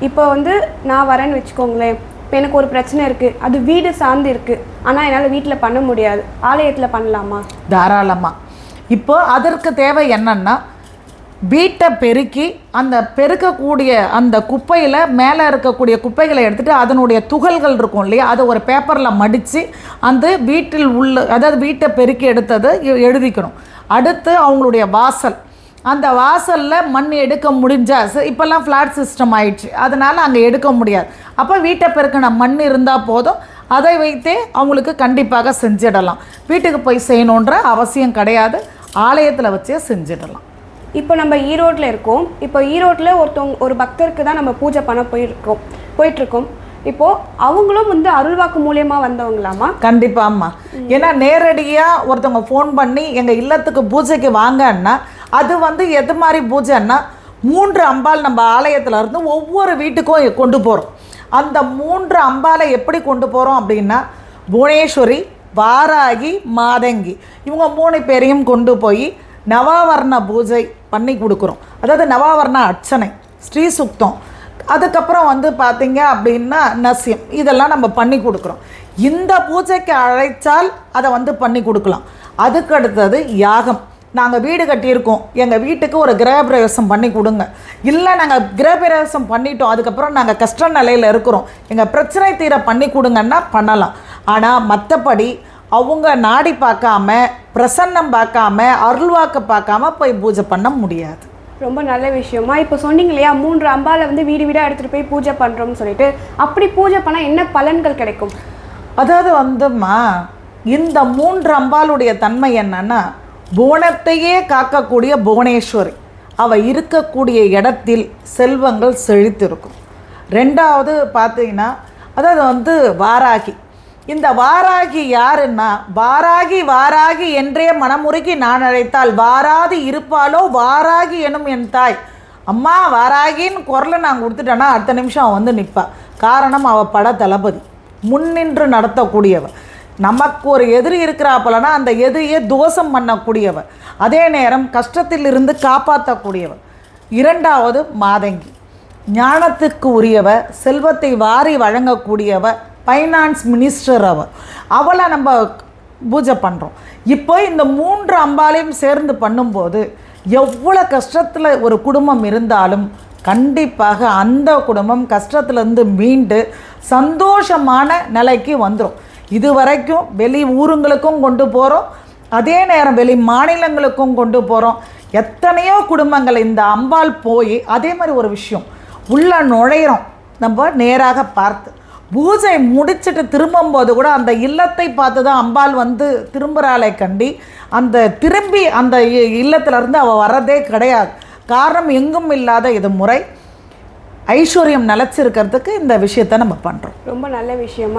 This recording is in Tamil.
இப்போ வந்து நான் வரேன்னு வச்சுக்கோங்களேன். இப்போ எனக்கு ஒரு பிரச்சனை இருக்குது அது வீடு சார்ந்து இருக்குது ஆனால் என்னால் வீட்டில் பண்ண முடியாது. ஆலயத்தில் பண்ணலாமா? தாராளமாக இப்போ அதற்கு தேவை என்னன்னா வீட்டை பெருக்கி அந்த பெருக்கக்கூடிய அந்த குப்பையில் மேலே இருக்கக்கூடிய குப்பைகளை எடுத்துகிட்டு அதனுடைய துகள்கள் இருக்கும் இல்லையா? அதை ஒரு பேப்பரில் மடித்து அந்த வீட்டில் உள்ள அதாவது வீட்டை பெருக்கி எடுத்ததை எ- எழுதிக்கணும். அடுத்து அவங்களுடைய வாசல். அந்த வாசலில் மண் எடுக்க முடிஞ்சா இப்போல்லாம் ஃப்ளாட் சிஸ்டம் ஆயிடுச்சு. அதனால் அங்கே எடுக்க முடியாது. அப்போ வீட்டை பெருக்கின மண் இருந்தால் போதும். அதை வைத்தே அவங்களுக்கு கண்டிப்பாக செஞ்சிடலாம். வீட்டுக்கு போய் செய்யணுன்ற அவசியம் கிடையாது. ஆலயத்தில் வச்சே செஞ்சிடலாம். இப்போ நம்ம ஈரோட்டில் இருக்கோம். இப்போ ஈரோட்டில் ஒருத்தவங்க ஒரு பக்தருக்கு தான் நம்ம பூஜை பண்ண போயிருக்கோம் போயிட்டுருக்கோம். இப்போது அவங்களும் வந்து அருள்வாக்கு மூலியமாக வந்தவங்களாமா? கண்டிப்பாம்மா ஏன்னா நேரடியாக ஒருத்தவங்க ஃபோன் பண்ணி எங்கள் இல்லத்துக்கு பூஜைக்கு வாங்கன்னா அது வந்து எது மாதிரி பூஜைன்னா மூன்று அம்பாள் நம்ம ஆலயத்தில் இருந்து ஒவ்வொரு வீட்டுக்கும் கொண்டு போகிறோம் அந்த மூன்று அம்பாலை எப்படி கொண்டு போகிறோம் அப்படின்னா புவனேஸ்வரி வாராகி மாதங்கி. இவங்க மூணு பேரையும் கொண்டு போய் நவாவர்ண பூஜை பண்ணி கொடுக்குறோம். அதாவது நவாவர்ண அர்ச்சனை ஸ்ரீ சுக்தம். அதுக்கப்புறம் வந்து பார்த்தீங்க அப்படின்னா நசியம். இதெல்லாம் நம்ம பண்ணி கொடுக்குறோம். இந்த பூஜைக்கு அழைச்சால் அதை வந்து பண்ணி கொடுக்கலாம். அதுக்கு அடுத்தது யாகம். நாங்கள் வீடு கட்டியிருக்கோம். எங்கள் வீட்டுக்கு ஒரு கிரகப்பிரவேசம் பண்ணி கொடுங்க. இல்லை நாங்கள் கிரகப்பிரவேசம் பண்ணிட்டோம். அதுக்கப்புறம் நாங்கள் கஷ்ட நிலையில் இருக்கிறோம். எங்கள் பிரச்சனை தீர பண்ணி கொடுங்கன்னா பண்ணலாம். ஆனால் மற்றபடி அவங்க நாடி பார்க்காம பிரசன்னம் பார்க்காம அருள்வாக்கு பார்க்காம போய் பூஜை பண்ண முடியாது. ரொம்ப நல்ல விஷயமா இப்போ சொன்னீங்க இல்லையா? மூன்று அம்பாலை வந்து வீடு வீடாக எடுத்துகிட்டு போய் பூஜை பண்ணுறோம்னு சொல்லிட்டு. அப்படி பூஜை பண்ணால் என்ன பலன்கள் கிடைக்கும்? அதாவது வந்தும்மா இந்த மூன்று அம்பாளுடைய தன்மை என்னன்னா புவனத்தையே காக்கக்கூடிய புவனேஸ்வரி. அவள் இருக்கக்கூடிய இடத்தில் செல்வங்கள் செழித்திருக்கும். ரெண்டாவது பார்த்தீங்கன்னா அதாவது வந்து வாராகி. இந்த வாராகி யாருன்னா வாராகி வாராகி என்றே மனமுருகி நான் அழைத்தால் வாராது இருப்பாளோ வாராகி எனும் என் தாய். அம்மா வாராகின்னு குரலை நான் கொடுத்துட்டேன்னா அடுத்த நிமிஷம் அவள் வந்து நிற்பாள் காரணம் அவள் பட தளபதி முன்னின்று நடத்தக்கூடியவன் நமக்கு ஒரு எதிரி இருக்கிறாப்பலனா அந்த எதிரியை தோஷம் பண்ணக்கூடியவ அதே நேரம் கஷ்டத்திலிருந்து காப்பாற்றக்கூடியவ இரண்டாவது மாதங்கி. ஞானத்துக்கு உரியவ செல்வத்தை வாரி வழங்கக்கூடியவ ஃபைனான்ஸ் மினிஸ்டர் அவர். அவளை நம்ம பூஜை பண்ணுறோம் இப்போ இந்த மூன்று அம்பாலையும் சேர்ந்து பண்ணும்போது எவ்வளோ கஷ்டத்தில் ஒரு குடும்பம் இருந்தாலும் கண்டிப்பாக அந்த குடும்பம் கஷ்டத்துலேருந்து மீண்டு சந்தோஷமான நிலைக்கு வந்துடும் இது வரைக்கும் வெளி ஊருங்களுக்கும் கொண்டு போகிறோம் அதே நேரம் வெளி மாநிலங்களுக்கும் கொண்டு போகிறோம் எத்தனையோ குடும்பங்கள் இந்த அம்பாள் போய் அதே மாதிரி ஒரு விஷயம். உள்ளே நுழையிறோம். நம்ம நேராக பார்த்து. பூஜை முடிச்சுட்டு திரும்பும்போது கூட அந்த இல்லத்தை பார்த்து தான் அம்பாள் வந்து திரும்புகிறாளை கண்டி. அந்த திரும்பி அந்த இ- இருந்து அவள் வர்றதே கிடையாது. காரணம் எங்கும் இல்லாத இது முறை. ஐஸ்வர்யம் நிலச்சிருக்கிறதுக்கு இந்த விஷயத்தை நம்ம பண்ணுறோம் ரொம்ப நல்ல விஷயமா